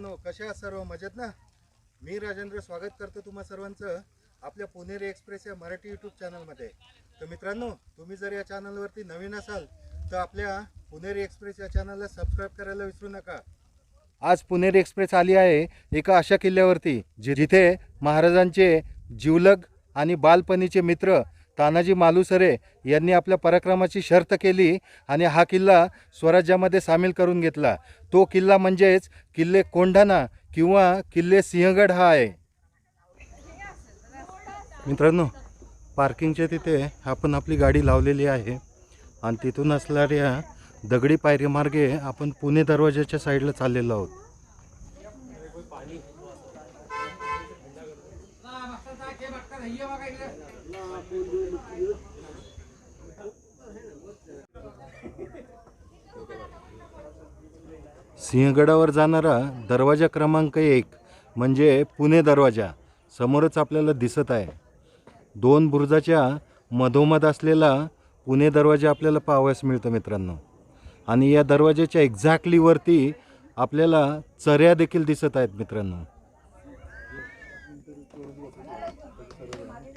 मित्रांनो कशा आहात सर्व? मजेत ना? मी राजेंद्र स्वागत करतो तुम्हा सर्वांचं आपल्या पुणेरी एक्सप्रेस या मराठी यूट्यूब चॅनलमध्ये. तर मित्रांनो तुम्ही जर या चॅनलवरती नवीन असाल तर आपल्या पुणेरी एक्सप्रेस या चॅनलला सबस्क्राईब करायला विसरू नका. आज पुणेरी एक्सप्रेस आली आहे एका अशा किल्ल्यावरती जिथे महाराजांचे जिवलग आणि बालपणीचे मित्र तानाजी मालुसरे यांनी आपल्या पराक्रमाची शर्त केली आणि हा किल्ला स्वराज्यामध्ये सामील करून घेतला. तो किल्ला म्हणजेच किल्ले कोंढाणा किंवा किल्ले सिंहगड हा आहे. मित्रांनो पार्किंगच्या तिथे आपण आपली गाडी लावलेली आहे आणि तिथून असणाऱ्या दगडी पायरीमार्गे आपण पुणे दरवाजाच्या साईडला चाललेलो आहोत. सिंहगडावर जाणारा दरवाजा क्रमांक एक म्हणजे पुणे दरवाजा. समोरच आपल्याला दिसत आहे. दोन बुरुजाच्या मधोमध असलेला पुणे दरवाजा आपल्याला पाहावयास मिळतो मित्रांनो. आणि या दरवाजाच्या एक्झॅक्टली वरती आपल्याला चऱ्या देखील दिसत आहेत मित्रांनो.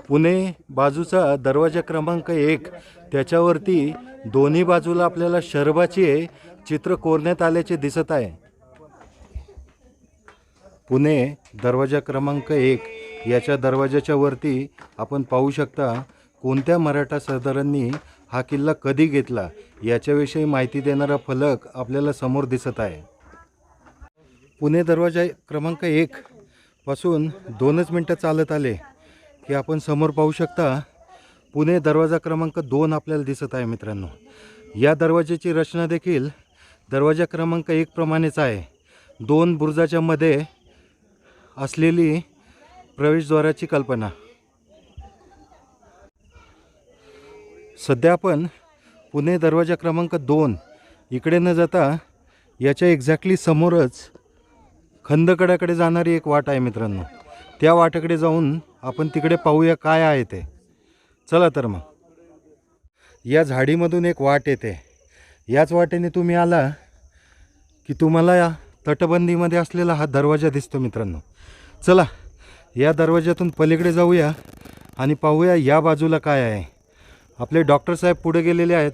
पुणे बाजूचा दरवाजा क्रमांक एक. त्याच्यावरती दोन्ही बाजूला आपल्याला शरबाचे चित्र कोरण्यात आल्याचे दिसत आहे. पुणे दरवाजा क्रमांक एक. याच्या दरवाजाच्या वरती आपण पाहू शकता कोणत्या मराठा सरदारांनी हा किल्ला कधी घेतला याच्याविषयी माहिती देणारा फलक आपल्याला समोर दिसत आहे. पुणे दरवाजा क्रमांक एक पासून दोनच मिनटं चालत आले की आपण समोर पाहू शकता पुणे दरवाजा क्रमांक दोन आपल्याला दिसत आहे मित्रांनो. या दरवाजाची रचना देखील दरवाजा क्रमांक एक प्रमाणेच आहे. दोन बुरुजाच्या मध्ये असलेली प्रवेशद्वाराची कल्पना. सध्या आपण पुणे दरवाजा क्रमांक दोन इकडे न जाता याच्या एक्झॅक्टली समोरच खंदकड्याकडे जाणारी एक वाट आहे मित्रांनो. त्या वाटेकडे जाऊन आपण तिकडे पाहूया काय आहे ते. चला तर मग. या झाडीमधून एक वाट येते. याच वाटेने तुम्ही आला की तुम्हाला या तटबंदीमध्ये असलेला हा दरवाजा दिसतो मित्रांनो. चला या दरवाज्यातून पलीकडे जाऊया आणि पाहूया या बाजूला काय आहे. आपले डॉक्टर साहेब पुढे गेलेले आहेत.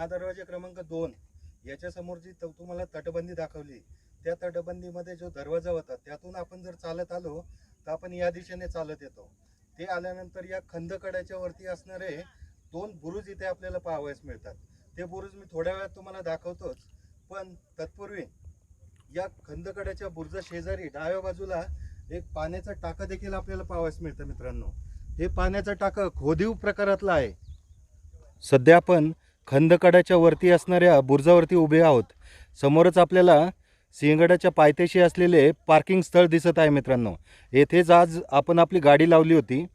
महादरवाजा क्रमांक दोन. याच्यासमोर जी त- तुम्हाला तटबंदी दाखवली त्या तटबंदीमध्ये जो दरवाजा होता त्यातून आपण जर चालत आलो तर आपण या दिशेने चालत येतो. ते आल्यानंतर या खंदकड्याच्या वरती असणारे दोन बुरुज इथे आपल्याला पाहावयास मिळतात. ते बुरुज मी थोड्या वेळात तुम्हाला दाखवतोच पण तत्पूर्वी या खंदकड्याच्या बुरुजा शेजारी डाव्या बाजूला एक पाण्याचा टाका देखील आपल्याला पाहावयास मिळतं मित्रांनो. हे पाण्याचं टाकं खोदीव प्रकारातलं आहे. सध्या आपण खंदकडाच्या वरती असणाऱ्या बुर्जावरती उभे आहोत. समोरच आपल्याला सिंहगडाच्या पायथ्याशी असलेले पार्किंग स्थळ दिसत आहे मित्रांनो. येथेच आज आपण आपली गाडी लावली होती.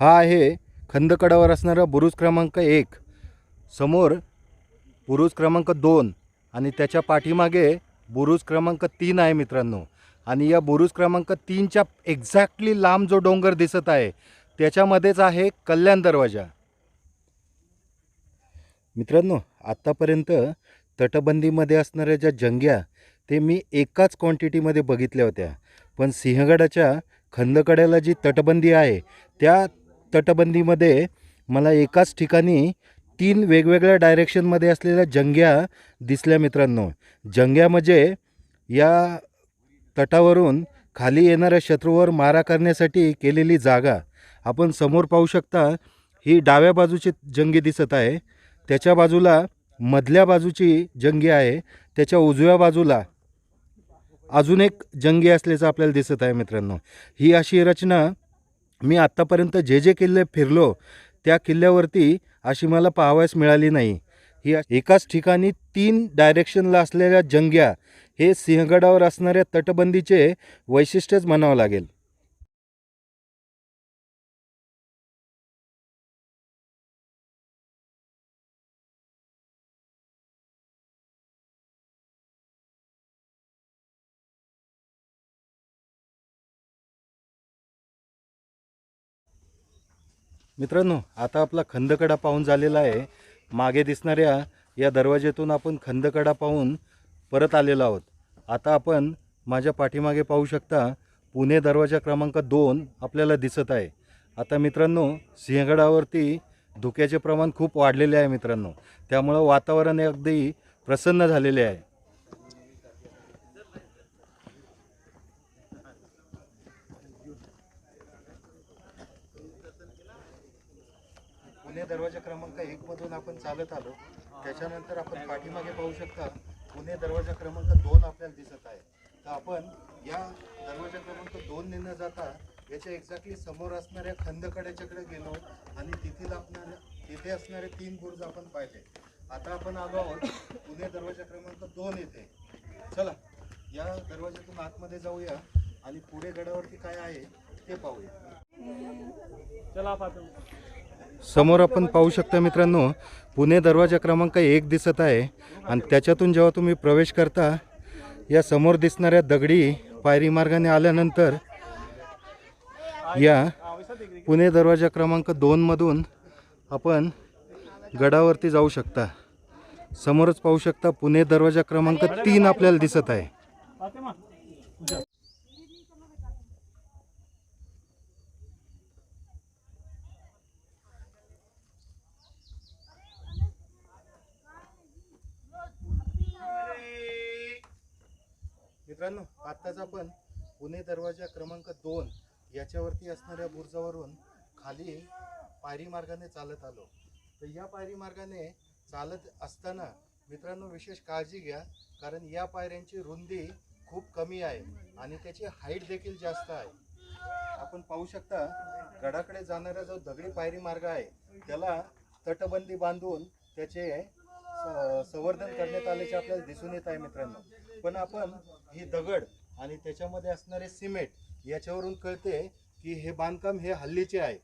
हा आहे खंदकडावर असणारा बुरुज क्रमांक एक. समोर बुरुज क्रमांक दोन आणि त्याच्या पाठीमागे बुरुज क्रमांक तीन आहे मित्रांनो. आणि या बुरुज क्रमांक तीनच्या एक्झॅक्टली लांब जो डोंगर दिसत आहे त्याच्यामध्येच आहे कल्याण दरवाजा. मित्रांनो आत्तापर्यंत तटबंदीमध्ये असणाऱ्या ज्या जंग्या ते मी एकाच क्वांटिटीमध्ये बघितल्या होत्या. पण सिंहगडाच्या खंदकड्याला जी तटबंदी आहे त्या तटबंदीमध्ये मला एकाच ठिकाणी तीन वेगवेगळ्या डायरेक्शनमध्ये असलेल्या जंग्या दिसल्या मित्रांनो. जंग्या म्हणजे या तटावरून खाली येणाऱ्या शत्रूवर मारा करण्यासाठी केलेली जागा. आपण समोर पाहू शकता ही डाव्या बाजूची जंगी दिसत आहे. त्याच्या बाजूला मधल्या बाजूची जंगी आहे त्याच्या उजव्या बाजूला अजून एक जंगी असल्याचं आपल्याला दिसत आहे मित्रांनो. ही अशी रचना मी आत्तापर्यंत जे जे किल्ले फिरलो त्या किल्ल्यावरती अशी मला पाहावयास मिळाली नाही. ही एकाच ठिकाणी तीन डायरेक्शनला असलेल्या जंग्या हे सिंहगडावर असणाऱ्या तटबंदीचे वैशिष्ट्यच म्हणावं लागेल. मित्रांनो आता आपला खंदकडा पाहून झालेला आहे. मागे दिसणाऱ्या या दरवाज्यातून आपण खंदकडा पाहून परत आलेलो आहोत. आता आपण माझ्या पाठीमागे पाहू शकता पुणे दरवाजा क्रमांक दोन आपल्याला दिसत आहे. आता मित्रांनो सिंहगडावरती धुक्याचे प्रमाण खूप वाढलेले आहे मित्रांनो. त्यामुळं वातावरण अगदी प्रसन्न झालेले आहे. दरवाजा क्रमांक एक मधून आपण चालत आलो. त्याच्यानंतर आपण पाठीमागे पाहू शकता पुणे दरवाजा क्रमांक दोन आपल्याला दिसत आहे. तर आपण या दरवाजा क्रमांक दोन न जाता याच्या एक्झॅक्टली समोर असणाऱ्या खंदकड्याच्याकडे गेलो आणि तिथील आपण तिथे असणारे तीन बुर्ज आपण पाहिले. आता आपण आलो आहोत पुणे दरवाजा क्रमांक दोन येथे. चला या दरवाज्यातून आतमध्ये जाऊया आणि पुढे गडावरती काय आहे ते पाहूया. समोर आपण पाहू शकता मित्रांनो पुणे दरवाजा क्रमांक एक दिसत आहे आणि त्याच्यातून जेव्हा तुम्ही प्रवेश करता या समोर दिसणाऱ्या दगडी पायरी मार्गाने आल्यानंतर या पुणे दरवाजा क्रमांक दोनमधून आपण गडावरती जाऊ शकता. समोरच पाहू शकता पुणे दरवाजा क्रमांक तीन आपल्याला दिसत आहे. मित्रांनो आत्ताच आपण पुणे दरवाजा क्रमांक दोन याच्यावरती असणाऱ्या बुर्जावरून खाली पायरी मार्गाने चालत आलो. तर या पायरी मार्गाने चालत असताना मित्रांनो विशेष काळजी घ्या कारण या पायऱ्यांची रुंदी खूप कमी आहे आणि त्याची हाईट देखील जास्त आहे. आपण पाहू शकता गडाकडे जाणारा जो दगडी पायरी मार्ग आहे त्याला तटबंदी बांधून त्याचे स- संवर्धन करण्यात आल्याचे आपल्याला दिसून येत आहे मित्रांनो. पण आपण ही दगड आणि त्याच्यामध्ये असणारे सिमेंट याच्यावरून कळते की हे बांधकाम हे हल्लीचे आहे.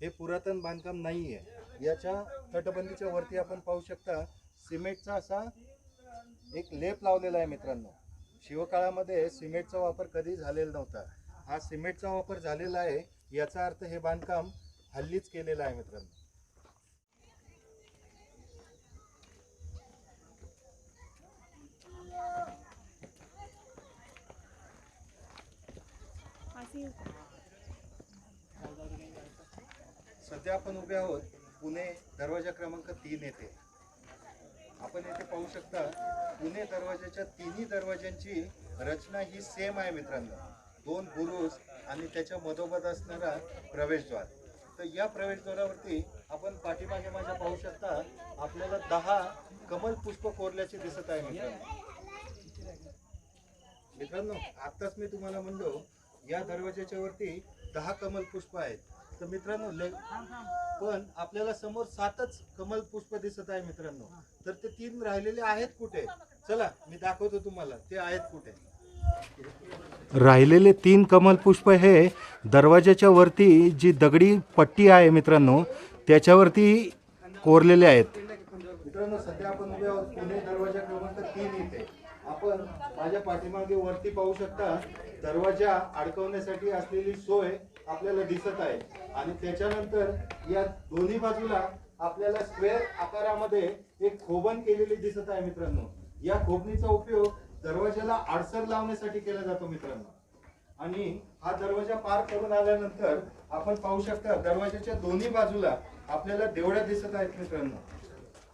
हे पुरातन बांधकाम नाही आहे याच्या तटबंदीच्या वरती आपण पाहू शकता सिमेंटचा असा एक लेप लावलेला आहे मित्रांनो. शिवकाळामध्ये सिमेंटचा वापर कधी झालेला नव्हता. हा सिमेंटचा वापर झालेला आहे याचा अर्थ हे बांधकाम हल्लीच केलेलं आहे मित्रांनो. सध्या आपण उभे आहोत पुणे दरवाजा क्रमांक तीन येथे. आपण येथे पाहू शकता पुणे दरवाजाच्या तिन्ही दरवाज्यांची रचना ही सेम आहे मित्रांनो. दोन बुरुज आणि त्याच्या मधोमध असणारा प्रवेशद्वार. तर या प्रवेशद्वारावरती आपण पाठीमागे माझ्या पाहू शकता आपल्याला दहा कमल पुष्प कोरल्याचे दिसत आहे मित्रांनो. मित्रांनो आत्ताच मी तुम्हाला म्हणलो या दरवाजाच्या वरती दहा कमल पुष्प आहेत. तर मित्रांनो ले पण आपल्याला समोर सातच कमल पुष्प दिसत आहे मित्रांनो. तर ते तीन राहिलेले आहेत कुठे? चला मी दाखवतो तुम्हाला. ते आहेत कुठे? राहिलेले तीन कमल पुष्प हे दरवाजाच्या वरती जी दगडी पट्टी आहे मित्रांनो त्याच्यावरती कोरलेले आहेत. मित्रांनो सध्या आपण उभे आहोत. पुणे दरवाजा क्रमांक तीन इथे. आपण माझ्या पाठीमागे वरती पाहू शकता दरवाजा अडकवण्यासाठी असलेली सोय आपल्याला दिसत आहे. आणि त्याच्यानंतर या दोन्ही बाजूला आपल्याला स्क्वेअर आकारामध्ये एक खोबण केलेली दिसत आहे मित्रांनो. या खोबणीचा उपयोग दरवाजाला आडसर लावण्यासाठी केला जातो मित्रांनो. आणि हा दरवाजा पार करून आल्यानंतर आपण पाहू शकता दरवाजाच्या दोन्ही बाजूला आपल्याला देवळ्या दिसत आहेत मित्रांनो.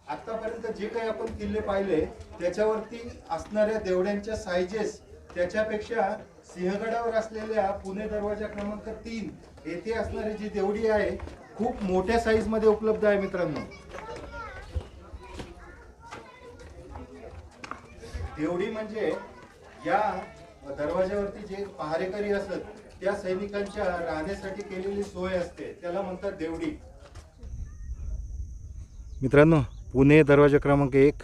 आतापर्यंत जे काही आपण किल्ले पाहिले त्याच्यावरती असणाऱ्या देवड्यांच्या सायजेस त्याच्यापेक्षा सिंहगडावर असलेल्या पुणे दरवाजा क्रमांक तीन येथे असणारी जी देवडी आहे खूप मोठ्या साईजमध्ये उपलब्ध आहे मित्रांनो. देवडी म्हणजे या दरवाजावरती जे पहारेकरी असत त्या सैनिकांच्या राहण्यासाठी केलेली सोय असते. त्याला म्हणतात देवडी. मित्रांनो पुणे दरवाजा क्रमांक एक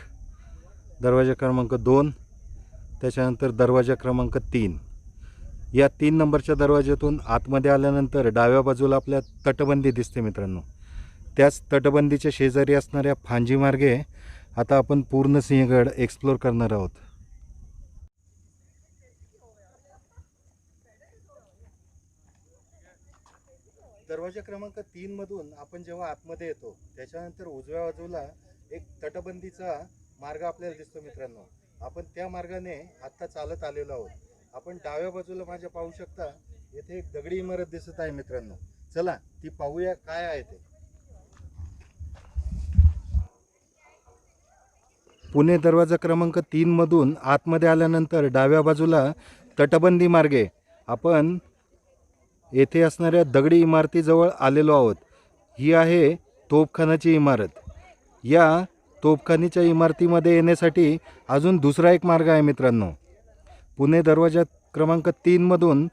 दरवाजा क्रमांक दोन त्याच्यानंतर दरवाजा क्रमांक तीन. या तीन नंबरच्या दरवाज्यातून आतमध्ये आल्यानंतर डाव्या बाजूला आपल्या तटबंदी दिसते मित्रांनो. त्याच तटबंदीच्या शेजारी असणाऱ्या फांजी मार्गे आता आपण पूर्ण सिंहगड एक्सप्लोर करणार आहोत. दरवाजा क्रमांक तीन मधून आपण जेव्हा आतमध्ये येतो त्याच्यानंतर उजव्या बाजूला एक तटबंदीचा मार्ग आपल्याला दिसतो मित्रांनो. आपण त्या मार्गाने आत्ता चालत आलेलो आहोत. आपण डाव्या बाजूला माझ्या पाहू शकता येथे एक दगडी इमारत दिसत आहे मित्रांनो. चला ती पाहूया काय आहे ते. पुणे दरवाजा क्रमांक तीन मधून आतमध्ये आल्यानंतर डाव्या बाजूला तटबंदी मार्गे आपण येथे असणाऱ्या दगडी इमारतीजवळ आलेलो आहोत. ही आहे तोफखानाची इमारत. या तोफखानीच्या इमारतीमध्ये येण्यासाठी अजून दुसरा एक मार्ग आहे मित्रांनो. पुणे दरवाजा क्रमांक तीनमधून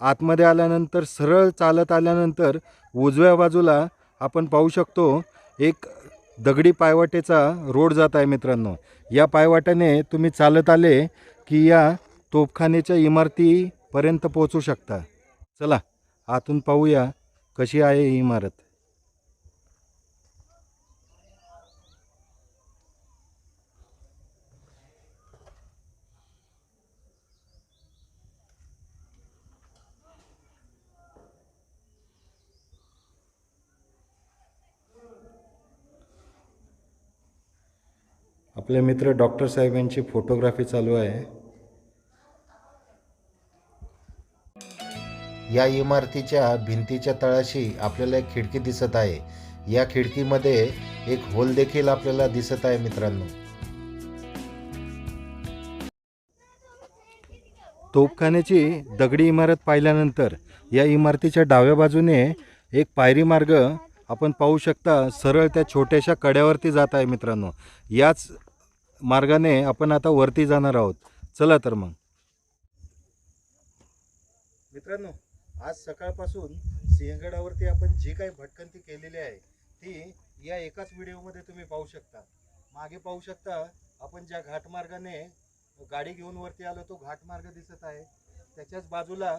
आतमध्ये आल्यानंतर सरळ चालत आल्यानंतर उजव्या बाजूला आपण पाहू शकतो एक दगडी पायवाटेचा रोड जात आहे मित्रांनो. या पायवाट्याने तुम्ही चालत आले की या तोफखान्याच्या इमारतीपर्यंत पोहोचू शकता. चला आतून पाहूया कशी आहे ही इमारत. आपले मित्र डॉक्टर साहेब यांची फोटोग्राफी चालू आहे. या इमारतीच्या भिंतीच्या तळाशी आपल्याला एक खिडकी दिसत आहे. या खिडकीमध्ये एक होल देखील आपल्याला दिसत आहे मित्रांनो. तोफखान्याची दगडी इमारत पाहिल्यानंतर या इमारतीच्या डाव्या बाजूने एक पायरी मार्ग आपण पाहू शकता सरळ त्या छोट्याशा कड्यावरती जात आहे मित्रांनो. याच मार्गाने आपण आता वरती जाणार आहोत. चला तर मग. मित्रांनो आज सकाळपासून सिंहगडावरती आपण जी काही भटकंती केलेली आहे ती या एकाच व्हिडिओमध्ये तुम्ही पाहू शकता. मागे पाहू शकता आपण ज्या घाटमार्गाने गाडी घेऊन वरती आलो तो घाटमार्ग दिसत आहे. त्याच्याच बाजूला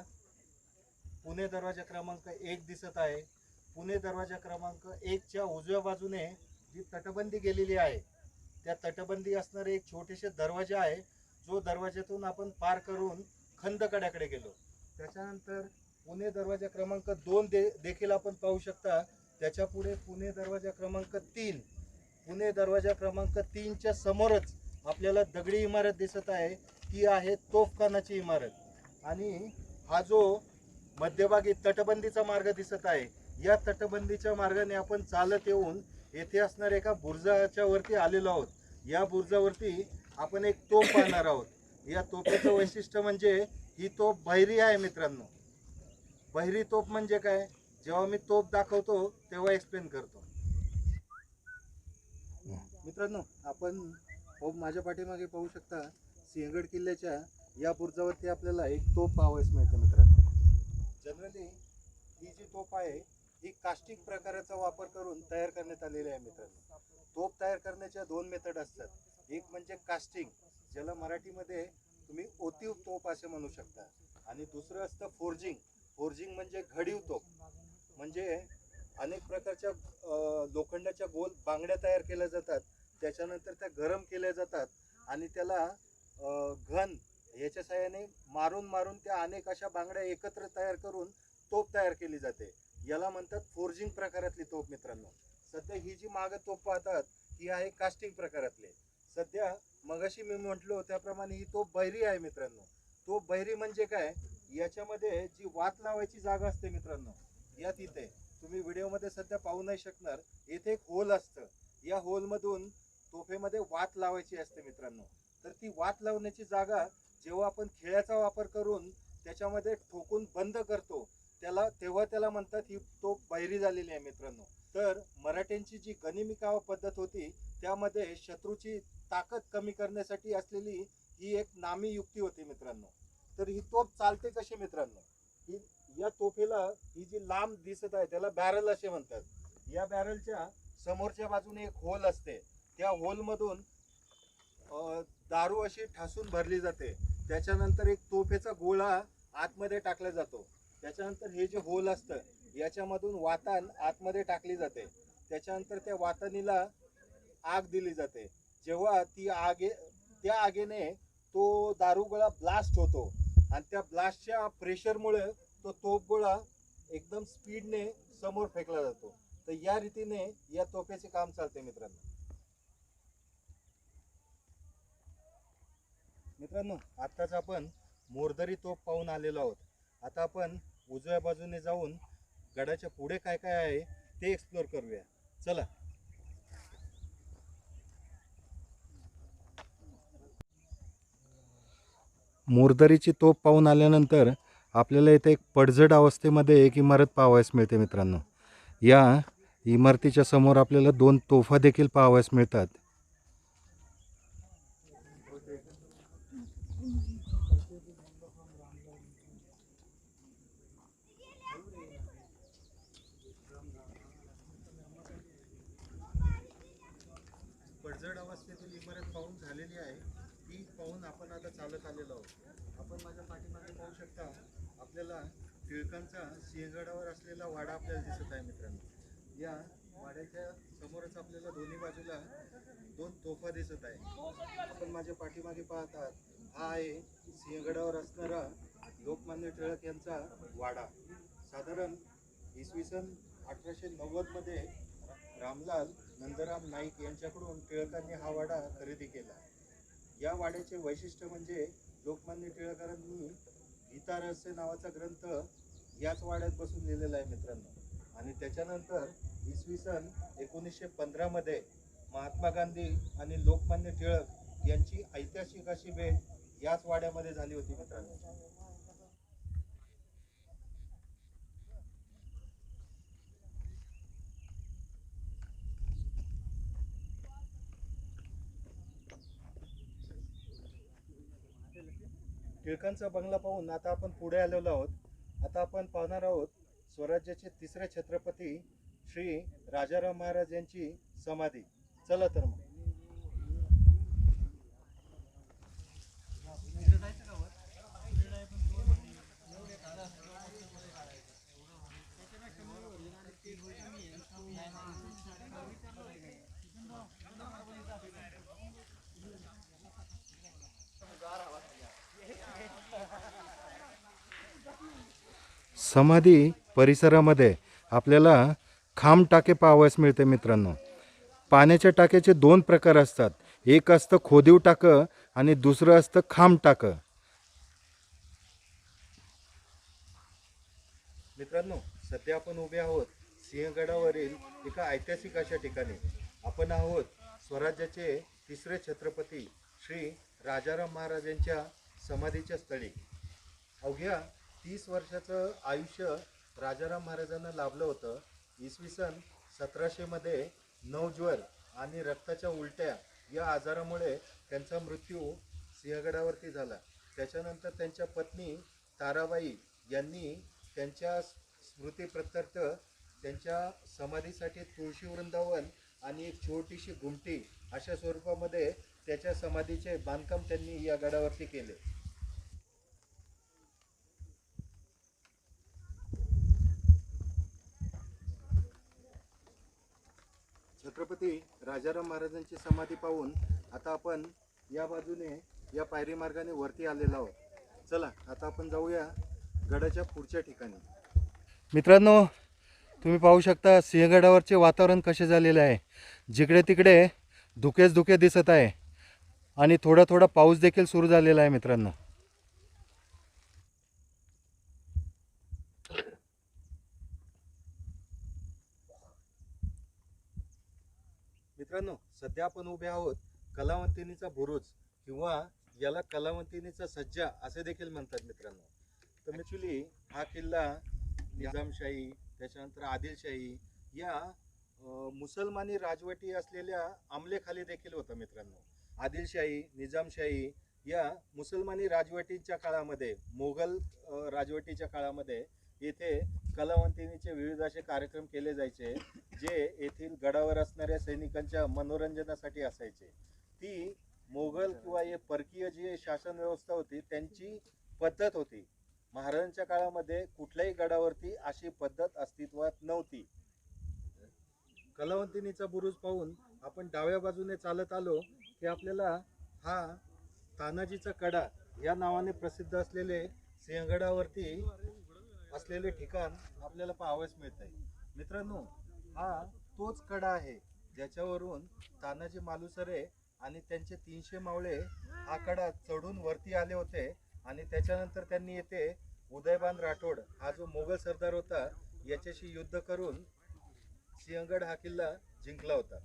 पुणे दरवाजा क्रमांक एक दिसत आहे. पुणे दरवाजा क्रमांक एकच्या उजव्या बाजूने जी तटबंदी गेलेली आहे त्या तटबंदी असणारे एक छोटेसे दरवाजे आहे जो दरवाज्यातून आपण पार करून खंदकड्याकडे गेलो. त्याच्यानंतर पुणे दरवाजा क्रमांक दोन दे देखील आपण पाहू शकता. त्याच्या पुढे पुणे दरवाजा क्रमांक तीन. पुणे दरवाजा क्रमांक तीनच्या समोरच आपल्याला दगडी इमारत दिसत आहे. ती आहे तोफखानाची इमारत. आणि हा जो मध्यभागी तटबंदीचा मार्ग दिसत आहे या तटबंदीच्या मार्गाने आपण चालत येऊन येथे असणाऱ्या एका बुर्जाच्या वरती आलेलो आहोत. या बुरुजावरती आपण एक तोफ पाहणार आहोत. या तोफेचं वैशिष्ट्य म्हणजे ही तोफ बहिरी आहे मित्रांनो. बहिरी तोफ म्हणजे काय? जेव्हा मी तोफ दाखवतो तेव्हा एक्सप्लेन करतो. मित्रांनो आपण हो माझ्या पाठीमागे पाहू शकता सिंहगड किल्ल्याच्या या बुर्जावरती आपल्याला एक तोफ पाहावयास मिळते मित्रांनो. जनरली ही जी तोफ आहे ही काष्टिक प्रकाराचा वापर करून तयार करण्यात आलेली आहे मित्रांनो. तोप तयार करण्याच्या दोन मेथड असतात. एक म्हणजे कास्टिंग ज्याला मराठीमध्ये तुम्ही ओतीव तोप असे म्हणू शकता. आणि दुसरं असतं फोर्जिंग. फोर्जिंग म्हणजे घडीव तोप म्हणजे अनेक प्रकारच्या लोखंडाच्या गोल बांगड्या तयार केल्या जातात. त्याच्यानंतर त्या गरम केल्या जातात. आणि त्याला घन याच्या सहाय्याने मारून मारून त्या अनेक अशा बांगड्या एकत्र तयार करून तोप तयार केली जाते. याला म्हणतात फोर्जिंग प्रकारातली तोप मित्रांनो. जी मागं तोफ पाहतात ही आहे कास्टिंग प्रकारातले. सध्या मगाशी मी म्हटलो त्याप्रमाणे ही तोफ बैरी आहे मित्रांनो. तोफ बैरी म्हणजे काय? याच्यामध्ये जी वात लावायची जागा असते मित्रांनो या तिथे. तुम्ही व्हिडिओमध्ये सध्या पाहू नाही शकणार. येथे एक होल असतं. या होलमधून तोफेमध्ये वात लावायची असते मित्रांनो. तर ती वात लावण्याची जागा जेव्हा आपण खेळाचा वापर करून त्याच्यामध्ये ठोकून बंद करतो त्याला तेव्हा त्याला म्हणतात ही तोफ बैरी झालेली आहे मित्रांनो. तर मराठ्यांची जी गनिमिकावा पद्धत होती त्यामध्ये शत्रूची ताकद कमी करण्यासाठी असलेली ही एक नामी युक्ती होती मित्रांनो. तर ही तोफ चालते कशी मित्रांनो? ही या तोफेला ही जी लांब दिसत आहे त्याला बॅरल असे म्हणतात. या बॅरलच्या समोरच्या बाजूने एक होल असते. त्या होलमधून दारू अशी ठासून भरली जाते. त्याच्यानंतर एक तोफेचा गोळा आतमध्ये टाकला जातो. त्याच्यानंतर हे जे होल असतं याच्यामधून वातान आतमध्ये टाकली जाते. त्याच्यानंतर त्या वातानीला आग दिली जाते. जेव्हा ती आगे त्या आगेने तो दारू गोळा ब्लास्ट होतो. आणि त्या ब्लास्टच्या प्रेशरमुळे तो तोपगोळा एकदम स्पीडने समोर फेकला जातो. तर या रीतीने या तोफ्याचे काम चालते मित्रांनो. मित्रांनो आत्ताच आपण मोरदरी तोफ पाहून आलेलो आहोत. आता आपण उजव्या बाजूने जाऊन गडाच्या पुढे काय काय आहे ते एक्सप्लोर करूया. चला. मोरदरीची तोप पाहून आल्यानंतर आपल्याला इथे एक पडझड अवस्थेमध्ये एक इमारत पाहावयास मिळते मित्रांनो. या इमारतीच्या समोर आपल्याला दोन तोफा देखील पाहावयास मिळतात. पडझड इमारत पाहून झालेली आहे. ती पाहून आपण आता चालत आलेलो आहोत. आपण माझ्या पाठीमागे पाहू शकता आपल्याला टिळकांचा सिंहगडावर असलेला वाडा आपल्याला दिसत आहे मित्रांनो. या वाड्याच्या समोरच आपल्याला दोन्ही बाजूला दोन तोफा दिसत आहे. आपण माझ्या पाठीमागे पाहत आहात हा आहे सिंहगडावर असणारा लोकमान्य टिळक यांचा वाडा. साधारण इसवी सन अठराशे नव्वदमध्ये रामलाल नंदराम नाईक यांच्याकडून टिळकांनी हा वाडा खरेदी केला. या वाड्याचे वैशिष्ट्य म्हणजे लोकमान्य टिळकांनी गीता रहस्य नावाचा ग्रंथ याच वाड्यात बसून लिहिलेला आहे मित्रांनो. आणि त्याच्यानंतर इसवी सन एकोणीसशे पंधरामध्ये महात्मा गांधी आणि लोकमान्य टिळक यांची ऐतिहासिक अशी भेट याच वाड्यामध्ये झाली होती मित्रांनो. टिळकांचा बंगला पाहून आता आपण पुढे आलेलो आहोत. आता आपण पाहणार आहोत स्वराज्याचे तिसरे छत्रपती श्री राजाराम महाराज यांची समाधी. चला तर मग. समाधी परिसरामध्ये आपल्याला खांब टाके पाहावयास मिळते मित्रांनो. पाण्याच्या टाक्याचे दोन प्रकार असतात. एक असतं खोदीव टाकं आणि दुसरं असतं खांब टाकं. मित्रांनो सध्या आपण उभे आहोत सिंहगडावरील एका ऐतिहासिक अशा ठिकाणी. आपण आहोत स्वराज्याचे तिसरे छत्रपती श्री राजाराम महाराजांच्या समाधीच्या स्थळी. अवघ्या तीस वर्षाचं आयुष्य राजाराम महाराजांना लाभलं होतं. इसवी सन सतराशेमध्ये नवज्वर आणि रक्ताच्या उलट्या या आजारामुळे त्यांचा मृत्यू सिंहगडावरती झाला. त्याच्यानंतर त्यांच्या पत्नी ताराबाई यांनी त्यांच्या स्मृतीप्रत्यर्थ त्यांच्या समाधीसाठी तुळशी वृंदावन आणि एक छोटीशी गुमटी अशा स्वरूपामध्ये त्याच्या समाधीचे बांधकाम त्यांनी या गडावरती केले. छत्रपती राजाराम महाराजांची समाधी पाहून आता आपण या बाजूने या पायरी मार्गाने वरती आलेलो आहोत. चला आता आपण जाऊया गडाच्या पुढच्या ठिकाणी. मित्रांनो तुम्ही पाहू शकता सिंहगडावरचे वातावरण कसे झालेले आहे. जिकडे तिकडे धुकेच धुके दिसत आहे. आणि थोडा थोडा पाऊस देखील सुरू झालेला आहे मित्रांनो. मित्रांनो सध्या आपण उभे आहोत कलावंतिनीचा बुरुज किंवा याला कलावंतिनीचा सज्जा असे देखील म्हणतात मित्रांनो. तर ॲक्च्युली हा किल्ला निजामशाही त्याच्यानंतर आदिलशाही या मुसलमानी राजवटी असलेल्या आमलेखाली देखील होता मित्रांनो. आदिलशाही निजामशाही या मुसलमानी राजवटींच्या काळामध्ये मोगल राजवटीच्या काळामध्ये येथे कलावंतिनीचे विविध असे कार्यक्रम केले जायचे जे येथील गडावर असणाऱ्या सैनिकांच्या मनोरंजनासाठी असायचे. ती मोगल किंवा हे परकीय जी शासन व्यवस्था होती त्यांची पद्धत होती. महाराजांच्या काळामध्ये कुठल्याही गडावरती अशी पद्धत अस्तित्वात नव्हती. कलावंतिनीचा बुरुज पाहून आपण डाव्या बाजूने चालत आलो की आपल्याला हा तानाजीचा कडा या नावाने प्रसिद्ध असलेले सिंहगडावरती असलेले ठिकाण आपल्याला पाहावयास मिळत आहे मित्रांनो हा तोच कडा आहे ज्याच्यावरून तानाजी मालुसरे आणि त्यांचे तीनशे मावळे हा कडा चढून वरती आले होते आणि त्याच्यानंतर त्यांनी येथे उदयबान राठोड हा जो मोगल सरदार होता याच्याशी युद्ध करून सिंहगड हा किल्ला जिंकला होता.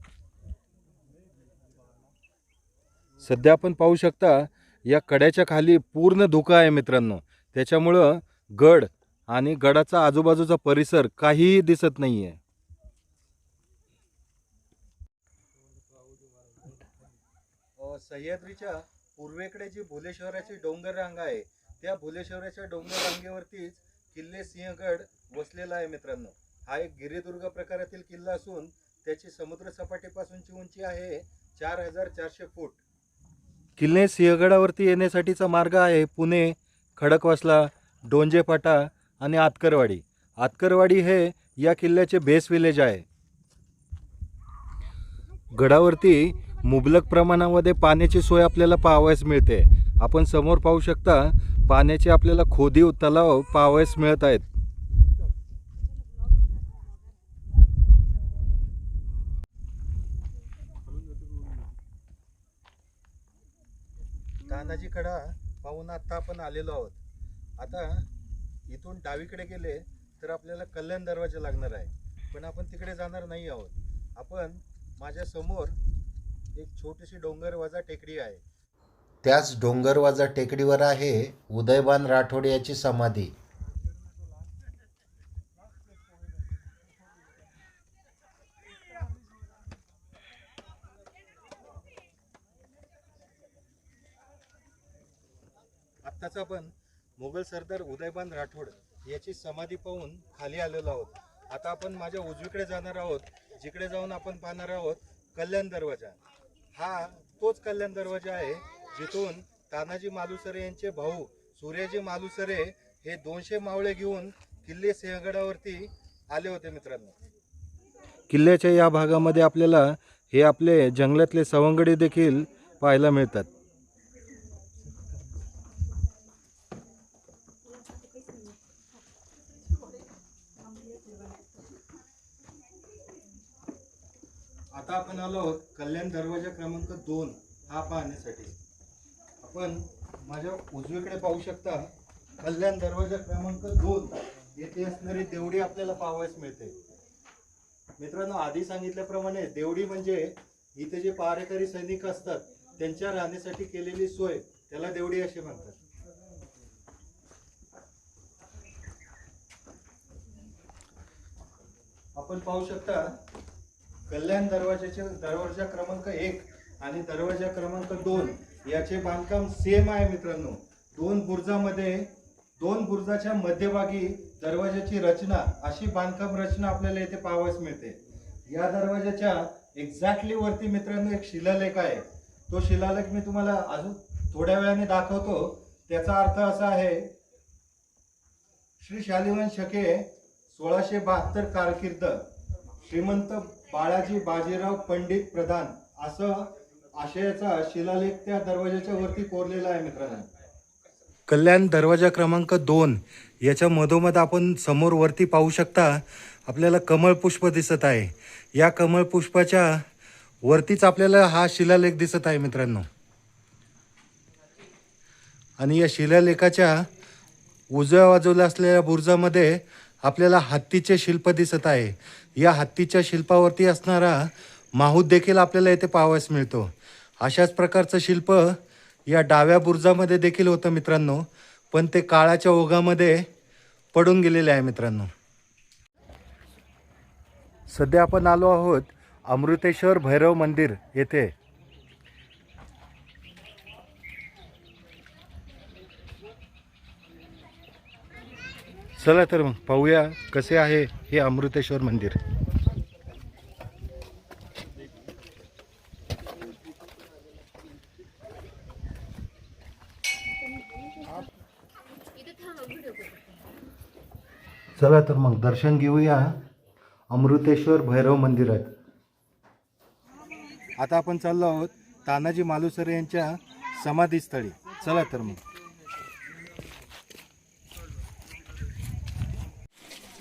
सध्या आपण पाहू शकता या कड्याच्या खाली पूर्ण धुका आहे मित्रांनो. त्याच्यामुळं गड आणि गडाचा आजूबाजूचा परिसर काहीही दिसत नाहीये. आहे सह्याद्रीच्या पूर्वेकडे जी भुलेश्वराची डोंगर रांग आहे त्या भुलेश्वराच्या डोंगर रांगेवरतीच किल्ले सिंहगड वसलेला आहे मित्रांनो. हा एक गिरिदुर्ग प्रकारातील किल्ला असून त्याची समुद्र सपाटीपासूनची उंची आहे चार हजार चारशे फूट. किल्ले सिंहगडावरती येण्यासाठीचा मार्ग आहे पुणे खडकवासला डोंजेपाटा आणि आतकरवाडी. आतकरवाडी हे या किल्ल्याचे बेस विलेज आहे. गडावरती मुबलक प्रमाणामध्ये पाण्याची सोय आपल्याला पाहावयास मिळते. आपण समोर पाहू शकता पाण्याचे आपल्याला खोदीव तलाव पाहावयास मिळत आहेत. तानाजी कडा पाहून आता आपण आलेलो आहोत. आता इथून डावीकडे गेले तर आपल्याला कल्याण दरवाजा लागणार आहे. पण आपण तिकडे जाणार नाही आहोत. आपण माझ्यासमोर एक छोटीशी डोंगरवाजा टेकडी आहे. त्याच डोंगरवाजा टेकडीवर आहे उदयबान राठोड याची समाधी. आत्ताच आपण मोगल सरदार उदयबान राठोड याची समाधी पाहून खाली आलेलो आहोत. आता आपण माझ्या उजवीकडे जाणार आहोत जिकडे जाऊन आपण पाहणार आहोत कल्याण दरवाजा. हा तोच कल्याण दरवाजा आहे जिथून तानाजी मालुसरे यांचे भाऊ सूर्याजी मालुसरे हे दोनशे मावळे घेऊन किल्ले सिंहगडावरती आले होते मित्रांनो. किल्ल्याच्या या भागामध्ये आपल्याला हे आपले जंगलातले सवंगडी देखील पाहायला मिळतात. आता आपण आलो आहोत कल्याण दरवाजा क्रमांक दोन हा पाहण्यासाठी. आपण माझ्या उजवीकडे पाहू शकता कल्याण दरवाजा क्रमांक दोन येथे असणारी देवडी आपल्याला पाहावयास मिळते. मित्रांनो आधी सांगितल्याप्रमाणे देवडी म्हणजे इथे जे पहारेकरी सैनिक असतात त्यांच्या राहण्यासाठी केलेली सोय त्याला देवडी असे म्हणतात. आपण पाहू शकता कल्याण दरवाजाचे दरवाजा क्रमांक एक आणि दरवाजा क्रमांक दोन याचे बांधकाम सेम आहे मित्रांनो. दोन बुर्जामध्ये दोन बुर्जाच्या मध्यभागी दरवाजाची रचना अशी बांधकाम रचना आपल्याला येथे पाहावयास मिळते. या दरवाजाच्या एक्झॅक्टली वरती मित्रांनो एक शिलालेख आहे. तो शिलालेख मी तुम्हाला अजून थोड्या वेळाने दाखवतो. त्याचा अर्थ असा आहे श्री शालिवन शके सोळाशे बहात्तर कारकिर्द श्रीमंत बाळाजी बाजीराव पंडित प्रधान असं आशयाचा शिलालेख त्या दरवाजाच्या वरती कोरलेला आहे मित्रांनो. कल्याण दरवाजा क्रमांक दोन. याच्या मधोमध आपण समोर वरती पाहू शकता आपल्याला कमळ पुष्प दिसत आहे. या कमळ पुष्पाच्या वरतीच आपल्याला हा शिलालेख दिसत आहे मित्रांनो. आणि या शिलालेखाच्या उजव्या बाजूला असलेल्या बुर्जामध्ये आपल्याला हत्तीचे शिल्प दिसत आहे. या हत्तीच्या शिल्पावरती असणारा माहूत देखील आपल्याला येथे पाहावयास मिळतो. अशाच प्रकारचं शिल्प या डाव्या बुर्जामध्ये देखील होतं मित्रांनो. पण ते काळाच्या ओघामध्ये पडून गेलेले आहे मित्रांनो. सध्या आपण आलो आहोत अमृतेश्वर भैरव मंदिर येथे. चला तर मग पाहूया कसे आहे हे अमृतेश्वर मंदिर. चला तर मग दर्शन घेऊया अमृतेश्वर भैरव मंदिरात. आता आपण चाललो आहोत तानाजी मालुसरे यांच्या समाधीस्थळी. चला तर मग.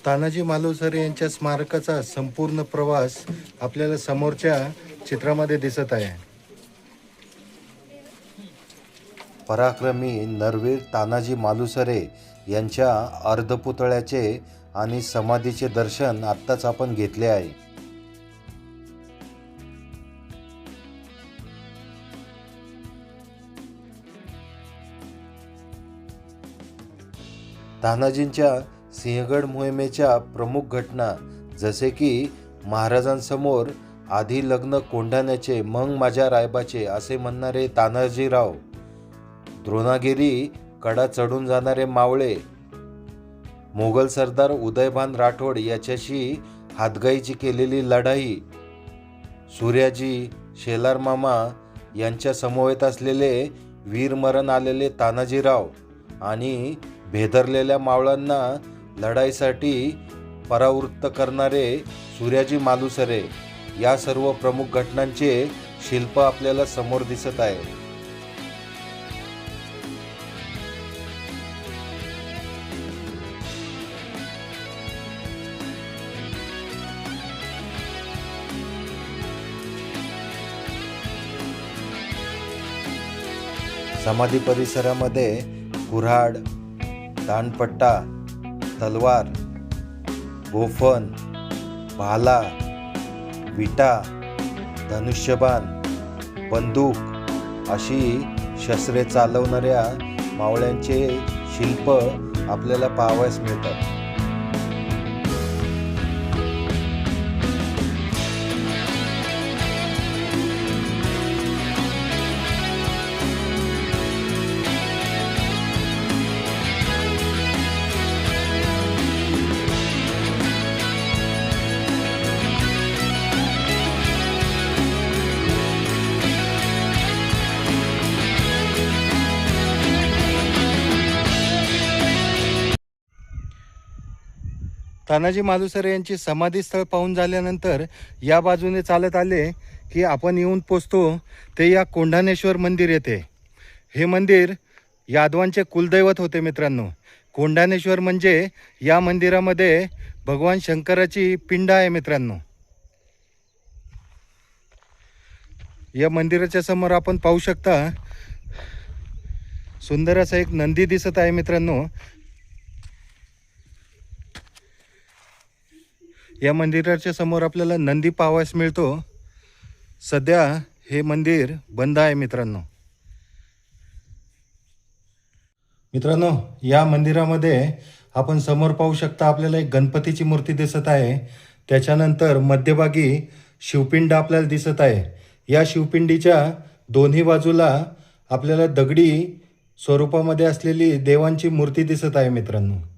तानाजी मालुसरे यांच्या स्मारकाचा संपूर्ण प्रवास आपल्याला समोरच्या चित्रामध्ये दिसत आहे. पराक्रमी नरवीर तानाजी मालुसरे यांच्या अर्धपुतळ्याचे आणि समाधीचे दर्शन आत्ताच आपण घेतले आहे. तानाजींच्या सिंहगड मोहिमेच्या प्रमुख घटना जसे की महाराजांसमोर आधी लग्न कोंढाण्याचे मग माझ्या रायबाचे असे म्हणणारे तानाजीराव. द्रोणागिरी कडा चढून जाणारे मावळे. मोगल सरदार उदयभान राठोड याच्याशी हातगाईची केलेली लढाई. सूर्याजी शेलार मामा यांच्या समवेत असलेले वीरमरण आलेले तानाजीराव आणि भेदरलेल्या मावळांना लढाईसाठी परावृत्त करणारे सूर्याजी मालुसरे या सर्व प्रमुख घटनांचे शिल्प आपल्याला समोर दिसत आहे. समाधी परिसरामध्ये कुऱ्हाड दांडपट्टा तलवार गोफन भाला विटा धनुष्यबाण बंदूक अशी शस्त्रे चालवणाऱ्या मावळ्यांचे शिल्प आपल्याला पाहावयास मिळतात. तानाजी मालुसरे यांची समाधीस्थळ पाहून झाल्यानंतर या बाजूने चालत आले की आपण येऊन पोचतो ते या कोंढाणेश्वर मंदिर येते. हे मंदिर यादवांचे कुलदैवत होते मित्रांनो. कोंढाणेश्वर म्हणजे या मंदिरामध्ये भगवान शंकराची पिंड आहे मित्रांनो. या मंदिराच्या समोर आपण पाहू शकता सुंदर असा एक नंदी दिसत आहे मित्रांनो. या मंदिराच्या समोर आपल्याला नंदी पाहावयास मिळतो. सध्या हे मंदिर बंद आहे मित्रांनो. मित्रांनो या मंदिरामध्ये आपण समोर पाहू शकता आपल्याला एक गणपतीची मूर्ती दिसत आहे. त्याच्यानंतर मध्यभागी शिवपिंड आपल्याला दिसत आहे. या शिवपिंडीच्या दोन्ही बाजूला आपल्याला दगडी स्वरूपामध्ये असलेली देवांची मूर्ती दिसत आहे मित्रांनो.